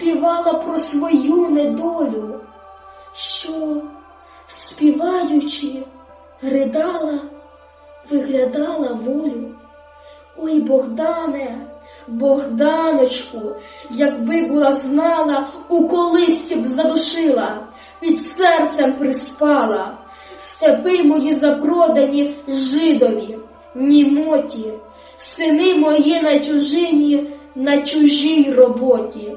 співала про свою недолю, що, співаючи, ридала, виглядала волю. Ой, Богдане, Богданочку, якби була знала, у колисті б задушила, під серцем приспала, степи мої запродані жидові, німоті, сини мої на чужині, на чужій роботі.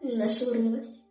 не журилась.